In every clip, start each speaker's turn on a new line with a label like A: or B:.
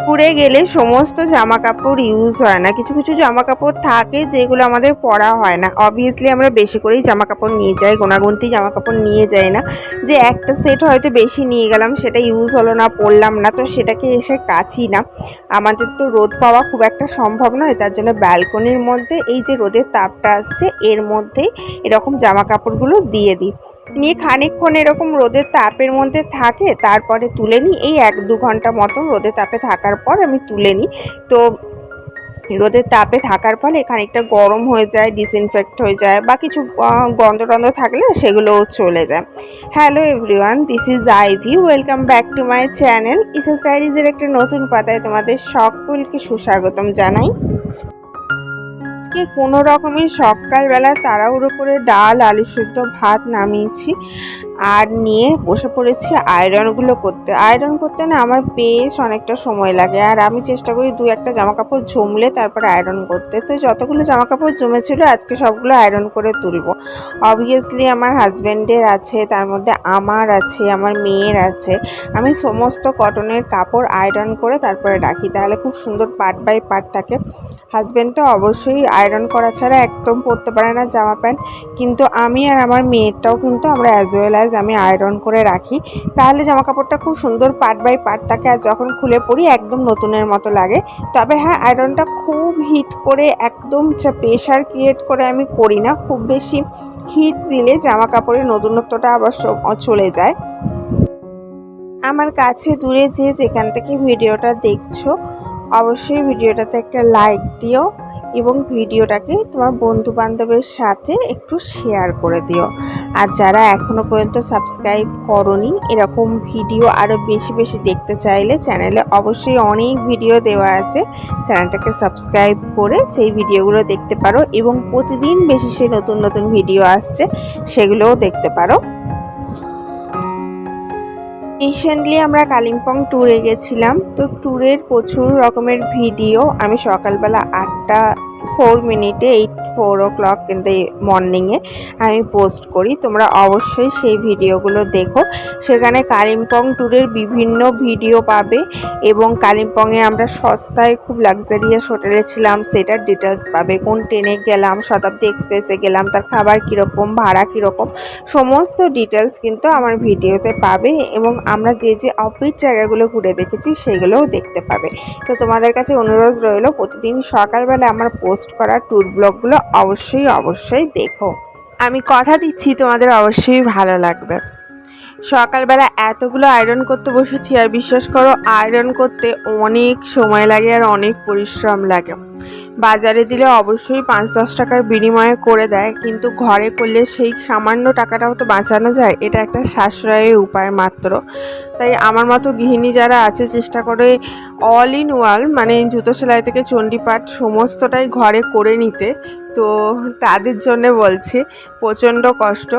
A: পুড়ে গেলে সমস্ত জামা কাপড় ইউজ হয় না। কিছু কিছু জামা কাপড় থাকে যেগুলো আমাদের পরা হয় না। অবভিয়াসলি আমরা বেশি করেই জামা কাপড় নিয়ে যাই, গোনাগুনতি জামা কাপড় নিয়ে যাই না। যে একটা সেট হয়তো বেশি নিয়ে গেলাম, সেটা ইউজ হলো না, পরলাম না, তো সেটাকে এসে কাছি না। আমাদের তো রোদ পাওয়া খুব একটা সম্ভব নয়, তার জন্য ব্যালকনির মধ্যে এই যে রোদের তাপটা আসছে, এর মধ্যেই এরকম জামা কাপড়গুলো দিয়ে দিই। নিয়ে খানিকক্ষণ এরকম রোদের তাপের মধ্যে থাকে, তারপরে তুলে নিই, এই এক দু ঘণ্টা মতন রোদের তাপে থাকার পর আমি তুলে নিই। তো রোদের তাপে থাকার ফলে খানিকটা গরম হয়ে যায় ডিসইনফেক্ট হয়ে যায় বা কিছু গন্ধ টন্ধ থাকলে সেগুলোও চলে যায়। Hello everyone this is Ivy welcome back to my channel ইসেস ডায়েরিজের একটা নতুন পাতায় তোমাদের সকলকে সুস্বাগতম জানাই। আজকে কোনো রকমের সকালবেলা তাড়াহুড়ো করে ডাল, আলু সেদ্ধ, ভাত নামিয়েছি। আর নিয়ে বসে পড়েছি আয়রনগুলো করতে। আয়রন করতে না আমার বেশ অনেকটা সময় লাগে। আর আমি চেষ্টা করি দু একটা জামা কাপড় জমলে তারপরে আয়রন করতে। তো যতগুলো জামা কাপড় জমেছিল আজকে সবগুলো আয়রন করে তুলবো। অবভিয়াসলি আমার হাজব্যান্ডের আছে, তার মধ্যে আমার আছে, আমার মেয়ের আছে। আমি সমস্ত কটনের কাপড় আয়রন করে তারপরে রাখি। তাহলে খুব সুন্দর পার্ট বাই পার্ট থাকে। হাজব্যান্ডটা অবশ্যই আয়রন করা ছাড়া একদম পরতে পারে না জামা প্যান্ট। কিন্তু আমি আর আমার মেয়েরটাও কিন্তু আমরা অ্যাজ ওয়েল অ্যাজ আমি আয়রন করে রাখি, তাহলে জামা কাপড়টা খুব সুন্দর পার্ট বাই পার্ট থাকে আর যখন খুলে পরি একদম নতুনের মতো লাগে। তবে হ্যাঁ আয়রনটা খুব হিট করে, একদম প্রেশার ক্রিয়েট করে আমি করি না, খুব বেশি হিট দিলে জামা কাপড়ের নতুনত্বটা আবার চলে যায়। আমার কাছে দূরে যে যেখান থেকে ভিডিওটা দেখছ অবশ্যই ভিডিওটাতে একটা লাইক দিও এবং ভিডিওটাকে তোমার বন্ধু বান্ধবের সাথে একটু শেয়ার করে দিও। আর যারা এখনও পর্যন্ত সাবস্ক্রাইব করনি, এরকম ভিডিও আরও বেশি বেশি দেখতে চাইলে চ্যানেলে অবশ্যই অনেক ভিডিও দেওয়া আছে। চ্যানেলটাকে সাবস্ক্রাইব করে সেই ভিডিওগুলো দেখতে পারো এবং প্রতিদিন বেশি সে নতুন নতুন ভিডিও আসছে, সেগুলোও দেখতে পারো। রিসেন্টলি আমরা কালিম্পং ট্যুরে গেছিলাম। তো ট্যুরের প্রচুর রকমের ভিডিও আমি সকালবেলা আটটা ফোর মিনিটে এইট ফোর ও ক্লক কিন্তু মর্নিংয়ে আমি পোস্ট করি। তোমরা অবশ্যই সেই ভিডিওগুলো দেখো। সেখানে কালিম্পং ট্যুরের বিভিন্ন ভিডিও পাবে এবং কালিম্পংয়ে আমরা সস্তায় খুব লাক্সারিয়াস হোটেলে ছিলাম, সেটার ডিটেলস পাবে। কোন ট্রেনে গেলাম, শতাব্দী এক্সপ্রেসে গেলাম, তার খাবার কীরকম, ভাড়া কীরকম, সমস্ত ডিটেলস কিন্তু আমার ভিডিওতে পাবে এবং আমরা যে যে অফিট জায়গাগুলো ঘুরে দেখেছি, সেগুলোও দেখতে পাবে। তো তোমাদের কাছে অনুরোধ রইল, প্রতিদিন সকালবেলা আমার পোস্ট করা ট্যুর ব্লগগুলো অবশ্যই অবশ্যই দেখো। আমি কথা দিচ্ছি, তোমাদের অবশ্যই ভালো লাগবে। সকালবেলা এতগুলো আয়রন করতে বসেছি, আর বিশ্বাস করো আয়রন করতে অনেক সময় লাগে আর অনেক পরিশ্রম লাগে। বাজারে দিলে অবশ্যই পাঁচ দশ টাকার বিনিময়ে করে দেয়, কিন্তু ঘরে করলে সেই সামান্য টাকাটাও তো বাঁচানো যায়, এটা একটা সাশ্রয়ের উপায় মাত্র। তাই আমার মতো গৃহিণী যারা আছে, চেষ্টা করে অল ইন ওয়াল মানে জুতো সেলাই থেকে চণ্ডীপাঠ সমস্তটাই ঘরে করে নিতে। তো তাদের জন্য বলছি, প্রচণ্ড কষ্ট।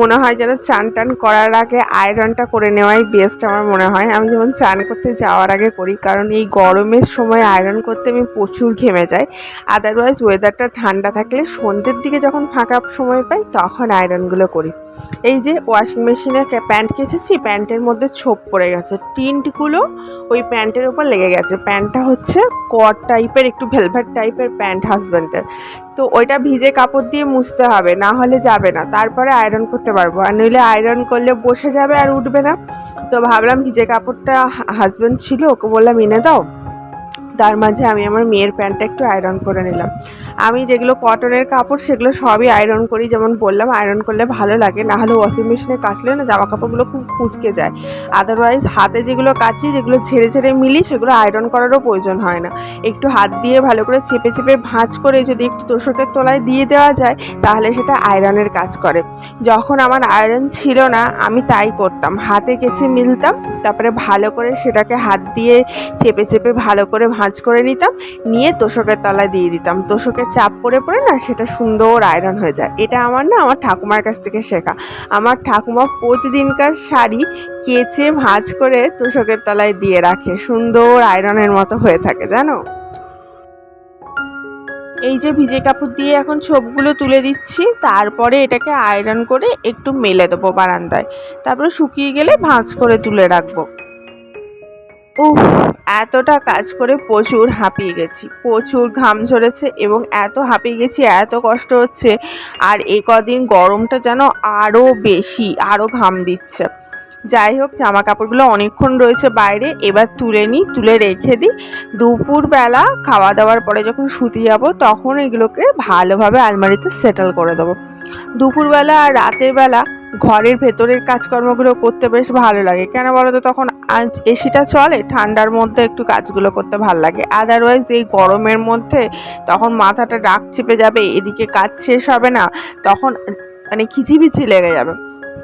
A: মনে হয় যেন চান টান করার আগে আয়রনটা করে নেওয়াই বেস্ট আমার মনে হয়। আমি যেমন চান করতে যাওয়ার আগে করি, কারণ এই গরমের সময় আয়রন করতে আমি প্রচুর ঘেমে যাই। আদারওয়াইজ ওয়েদারটা ঠান্ডা থাকলে সন্ধ্যের দিকে যখন ফাঁকা সময় পাই, তখন আয়রনগুলো করি। এই যে ওয়াশিং মেশিনে প্যান্ট কেচেছি প্যান্টের মধ্যে ছোপ পড়ে গেছে। টিন্টগুলো ওই প্যান্টের উপর লেগে গেছে। প্যান্টটা হচ্ছে কট টাইপের একটু ভেলভেট টাইপের প্যান্ট হাজব্যান্ডের তো ওইটা ভিজে কাপড় দিয়ে মুছতে হবে, না হলে যাবে না। তারপরে আয়রন করতে পারব। আর নইলে আয়রন করলে বসে যাবে আর উঠবে না। তো ভাবলাম ভিজে কাপড়টা হাজব্যান্ড ছিল, ওকে বললাম, এনে দাও। তার মাঝে আমি আমার মেয়ের প্যান্টটা একটু আয়রন করে নিলাম। আমি যেগুলো কটনের কাপড়, সেগুলো সবই আয়রন করি, যেমন বললাম আয়রন করলে ভালো লাগে। না হলে ওয়াশিং মেশিনে কাচলে না জামা কাপড়গুলো খুব কুঁচকে যায়। আদারওয়াইজ হাতে যেগুলো কাচি, যেগুলো ছেড়ে ছেড়ে মিলি, সেগুলো আয়রন করারও প্রয়োজন হয় না। একটু হাত দিয়ে ভালো করে চেপে চেপে ভাঁজ করে যদি একটু তোষকের তলায় দিয়ে দেওয়া যায়, তাহলে সেটা আয়রনের কাজ করে। যখন আমার আয়রন ছিল না, আমি তাই করতাম। হাতে কেচে মিলতাম, তারপরে ভালো করে সেটাকে হাত দিয়ে চেপে চেপে ভালো করে ভাঁজ করে নিতাম, নিয়ে তোষকের তলায় দিয়ে দিতাম। তোষকের চাপ পড়ে পড়ে না সেটা সুন্দর আয়রন হয়ে যায়। এটা আমার না আমার ঠাকুমার কাছ থেকে শেখা। আমার ঠাকুমা প্রতিদিনকার শাড়ি কেচে ভাঁজ করে তোষকের তলায় দিয়ে রাখে। সুন্দর আয়রনের মতো হয়ে থাকে, জানো? এই যে ভিজে কাপড় দিয়ে এখন ছোপগুলো তুলে দিচ্ছি, তারপরে এটাকে আয়রন করে একটু মেলে দেবো বারান্দায়। তারপরে শুকিয়ে গেলে ভাঁজ করে তুলে রাখব। উফ, এতটা কাজ করে প্রচুর হাঁপিয়ে গেছি। প্রচুর ঘাম ঝরেছে এবং এত হাঁপিয়ে গেছি, এত কষ্ট হচ্ছে আর এ কদিন গরমটা যেন আরও বেশি আরও ঘাম দিচ্ছে। যাই হোক জামা কাপড়গুলো অনেকক্ষণ রয়েছে বাইরে, এবার তুলে নিই, তুলে রেখে দিই। দুপুরবেলা খাওয়া দাওয়ার পরে যখন শুতে যাব, তখন এগুলোকে ভালোভাবে আলমারিতে সেটেল করে দেবো। দুপুরবেলা আর রাতের বেলা ঘরের ভেতরের কাজকর্মগুলো করতে বেশ ভালো লাগে। কেন বলো তো তখন এসিটা চলে, ঠান্ডার মধ্যে একটু কাজগুলো করতে ভালো লাগে। আদারওয়াইজ এই গরমের মধ্যে তখন মাথাটা ডাক চেপে যাবে, এদিকে কাজ শেষ হবে না, তখন মানে খিচিবিচি লেগে যাবে।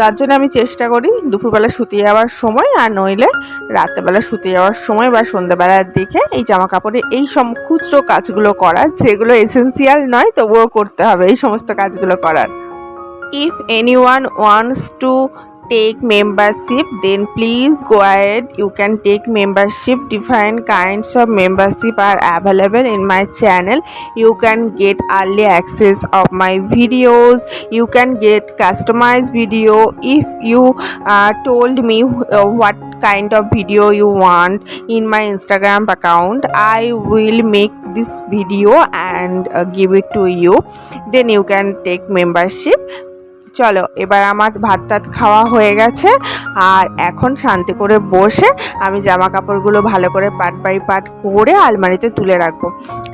A: তার জন্য আমি চেষ্টা করি দুপুরবেলা শুতে যাওয়ার সময় আর নইলে রাত্রেবেলা শুতে যাওয়ার সময় বা সন্ধ্যেবেলার দিকে এই জামা কাপড়ে এই সব খুচরো কাজগুলো করার, যেগুলো এসেন্সিয়াল নয় তবুও করতে হবে এই সমস্ত কাজগুলো করার। If anyone wants to take membership then please go ahead. You can take membership. Different kinds of membership are available in my channel. You can get early access of my videos. You can get customized video. If you uh, told me uh, what kind of video you want in my instagram account i will make this video and uh, give it to you. Then you can take membership চলো, এবার আমার ভাত টাত খাওয়া হয়ে গেছে। আর এখন শান্তি করে বসে আমি জামা কাপড়গুলো ভালো করে পাট বাই পাট করে আলমারিতে তুলে রাখব।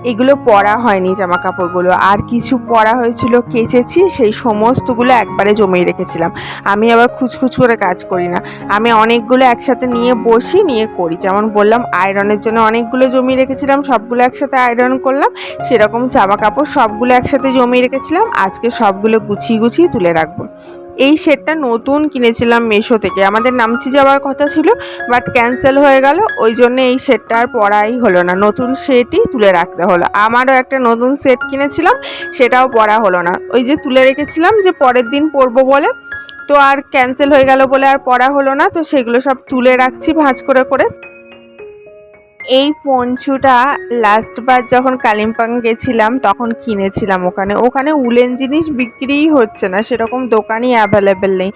A: এগুলো পরা হয়নি জামা কাপড়গুলো আর কিছু পরা হয়েছিল, কেচেছি, সেই সমস্তগুলো একবারে জমিয়ে রেখেছিলাম। আমি আবার খুচখুচ করে কাজ করি না। আমি অনেকগুলো একসাথে নিয়ে বসি, নিয়ে করি। যেমন বললাম, আয়রনের জন্য অনেকগুলো জমিয়ে রেখেছিলাম, সবগুলো একসাথে আয়রন করলাম। সেরকম জামা কাপড় সবগুলো একসাথে জমিয়ে রেখেছিলাম। আজকে সবগুলো গুছিয়ে গুছিয়ে তুলে রাখব। এই সেটটা নতুন কিনেছিলাম মেশো থেকে। আমাদের নামচি যাওয়ার কথা ছিল বাট ক্যান্সেল হয়ে গেল, ওই জন্য এই সেটটা আর পরাই হলো না। নতুন সেটই তুলে রাখতে হলো। আমারও একটা নতুন সেট কিনেছিলাম, সেটাও পরা হলো না। ওই যে তুলে রেখেছিলাম যে পরের দিন পরবো বলে, তো আর ক্যান্সেল হয়ে গেল বলে আর পরা হলো না, তো সেগুলো সব তুলে রাখছি ভাঁজ করে করে। এই পঞ্চুটা লাস্টবার যখন কালিম্পং গেছিলাম, তখন কিনেছিলাম ওখানে। ওখানে উলেন জিনিস বিক্রিই হচ্ছে না, সেরকম দোকানই অ্যাভেলেবেল নেই।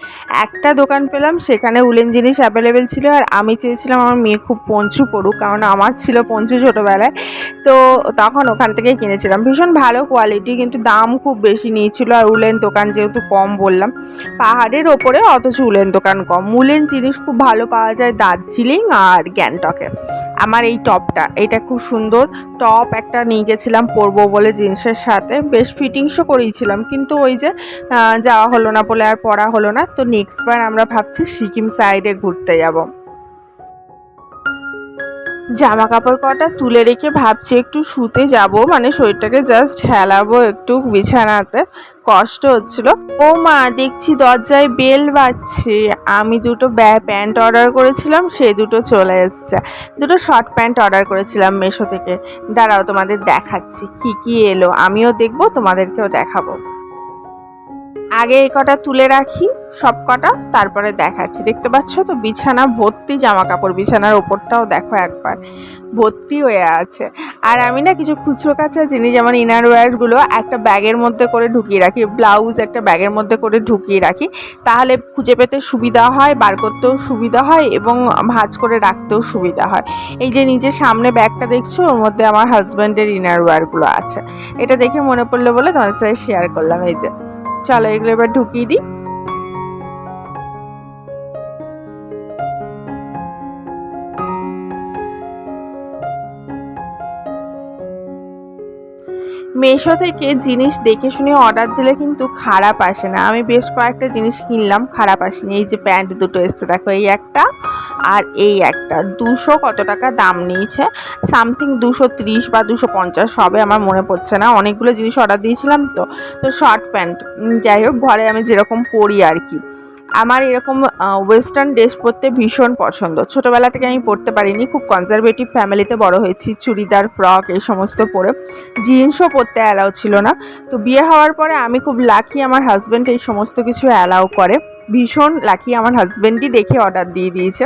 A: একটা দোকান পেলাম, সেখানে উলেন জিনিস অ্যাভেলেবেল ছিল, আর আমি চেয়েছিলাম আমার মেয়ে খুব পঞ্চু পড়ুক, কারণ আমার ছিল পঞ্চু ছোটোবেলায়। তো তখন ওখান থেকেই কিনেছিলাম। ভীষণ ভালো কোয়ালিটি কিন্তু দাম খুব বেশি নিয়েছিল, আর উলেন দোকান যেহেতু কম বললাম, পাহাড়ের ওপরে অথচ উলেন দোকান কম। উলেন জিনিস খুব ভালো পাওয়া যায় দার্জিলিং আর গ্যাংটকে। আমার এই টপটা। এটা খুব সুন্দর। টপ একটা নিয়ে গেছিলাম পরবো বলে জিন্সের সাথে। বেশ ফিটিংসও করিয়েছিলাম, কিন্তু ওই যে যাওয়া হলো না বলে আর পরা হলো না। তো নেক্সট বার আমরা ভাবছি সিকিম সাইডে ঘুরতে যাব। জামা কাপড় কটা তুলে রেখে ভাবছি একটু শুতে যাব মানে শরীরটাকে জাস্ট হেলাবো একটু বিছানাতে। কষ্ট হচ্ছিল। ও মা, দেখছি দরজায় বেল বাজছে। আমি দুটো প্যান্ট অর্ডার করেছিলাম, সে দুটো চলে এসছে। দুটো শর্ট প্যান্ট অর্ডার করেছিলাম মেশো থেকে। দাঁড়াও তোমাদের দেখাচ্ছি কি কি এলো। আমিও দেখব, তোমাদেরকেও দেখাবো। আগে এই কটা তুলে রাখি, সব কটা, তারপরে দেখাচ্ছি। দেখতে পাচ্ছ তো, বিছানা ভর্তি জামা কাপড় বিছানার ওপরটাও দেখো একবার। ভর্তি হয়ে আছে। আর আমি না কিছু খুচরো কাছা জিনিস, যেমন ইনার ওয়্যারগুলো একটা ব্যাগের মধ্যে করে ঢুকিয়ে রাখি। ব্লাউজ একটা ব্যাগের মধ্যে করে ঢুকিয়ে রাখি। তাহলে খুঁজে পেতে সুবিধা হয়, বার করতেও সুবিধা হয় এবং ভাজ করে রাখতেও সুবিধা হয়। এই যে নিজের সামনে ব্যাগটা দেখছ, ওর মধ্যে আমার হাজব্যান্ডের ইনার ওয়্যারগুলো আছে। এটা দেখে মনে পড়ল বলে তোমাদের সাথে শেয়ার করলাম, এই যে। চলো এগুলো এবার ঢুকিয়ে দিই। মেশো থেকে জিনিস দেখে শুনে অর্ডার দিলে কিন্তু খারাপ আসে না। আমি বেশ কয়েকটা জিনিস কিনলাম, খারাপ আসেনি। এই যে প্যান্ট দুটো এসছে, দেখো এই একটা আর এই একটা। দুশো কত টাকা দাম নিয়েছে? সামথিং দুশো ত্রিশ বা দুশো পঞ্চাশ হবে আমার মনে পড়ছে না। অনেকগুলো জিনিস অর্ডার দিয়েছিলাম তো তো শর্ট প্যান্ট যাই হোক, ঘরে আমি যেরকম পরি আর কি। আমার এরকম ওয়েস্টার্ন ড্রেস পরতে ভীষণ পছন্দ। ছোটোবেলা থেকে আমি পরতে পারিনি, খুব কনজারভেটিভ ফ্যামিলিতে বড় হয়েছি, চুড়িদার ফ্রক এই সমস্ত পরে। জিন্সও পরতে অ্যালাউ ছিল না। তো বিয়ে হওয়ার পরে আমি খুব লাকি আমার হাজব্যান্ড এই সমস্ত কিছু অ্যালাউ করে। ভীষণ লাকি আমার হাজব্যান্ডই দেখে অর্ডার দিয়ে দিয়েছে।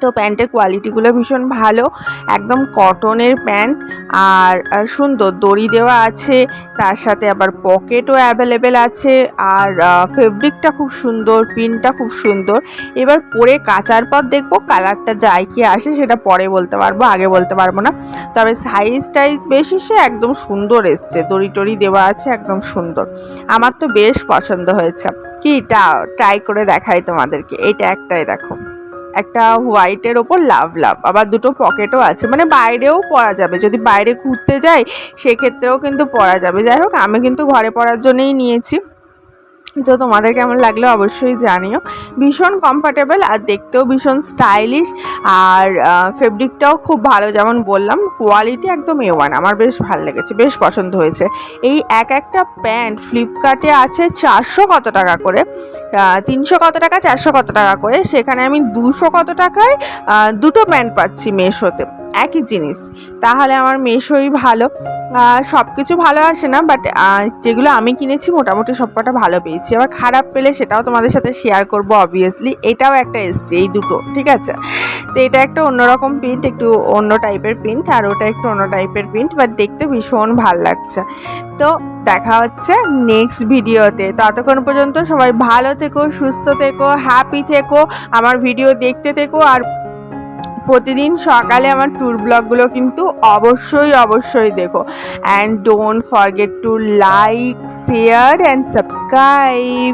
A: তো প্যান্টের কোয়ালিটিগুলো ভীষণ ভালো। একদম কটনের প্যান্ট আর সুন্দর দড়ি দেওয়া আছে, তার সাথে আবার পকেটও অ্যাভেলেবেল আছে আর ফেব্রিকটা খুব সুন্দর, প্রিন্টটা খুব সুন্দর। এবার পরে কাচার পর দেখব কালারটা যায় কি আসে সেটা পরে বলতে পারব, আগে বলতে পারব না। তবে সাইজ টাইজ বেশি সে একদম সুন্দর এসছে, দড়ি টড়ি দেওয়া আছে একদম সুন্দর। আমার তো বেশ পছন্দ হয়েছে। কি ট্রাই করে দেখাই তোমাদেরকে। এইটা একটাই দেখো। একটা হোয়াইটের ওপর লাভ লাভ আবার দুটো পকেটও আছে। মানে বাইরেও পরা যাবে। যদি বাইরে ঘুরতে যাই, সেক্ষেত্রেও কিন্তু পরা যাবে। যাই হোক, আমি কিন্তু ঘরে পরার জন্যেই নিয়েছি। তো তোমাদের কেমন লাগল অবশ্যই জানিও। ভীষণ কমফর্টেবল আর দেখতেও ভীষণ স্টাইলিশ আর ফেব্রিকটাও খুব ভালো, যেমন বললাম কোয়ালিটি একদম এ ওয়ান আমার বেশ ভালো লেগেছে, বেশ পছন্দ হয়েছে। এই এক একটা প্যান্ট ফ্লিপকার্টে আছে চারশো কত টাকা করে তিনশো কত টাকা, চারশো কত টাকা করে। সেখানে আমি দুশো কত টাকায় দুটো প্যান্ট পাচ্ছি মেশোতে। একই জিনিস। তাহলে আমার মেশোই ভালো। সব কিছু ভালো আসে না? বাট যেগুলো আমি কিনেছি মোটামুটি সব কটা ভালো পেয়েছি। আবার খারাপ পেলে সেটাও তোমাদের সাথে শেয়ার করব অবভিয়াসলি এটাও একটা এসছে, এই দুটো, ঠিক আছে? তো এটা একটা অন্যরকম প্রিন্ট একটু অন্য টাইপের প্রিন্ট আর ওটা একটু অন্য টাইপের প্রিন্ট বাট দেখতে ভীষণ ভালো লাগছে। তো দেখা হচ্ছে নেক্সট ভিডিওতে ততক্ষণ পর্যন্ত সবাই ভালো থেকো, সুস্থ থেকো হ্যাপি থেকো, আমার ভিডিও দেখতে থেকো, আর প্রতিদিন সকালে আমার ট্যুর ব্লগগুলো কিন্তু অবশ্যই অবশ্যই দেখো। And don't forget to like share and subscribe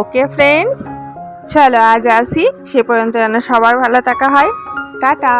A: okay friends চলো, আজ আসি। সে পর্যন্ত যেন সবার ভালো থাকা হয়। টাটা!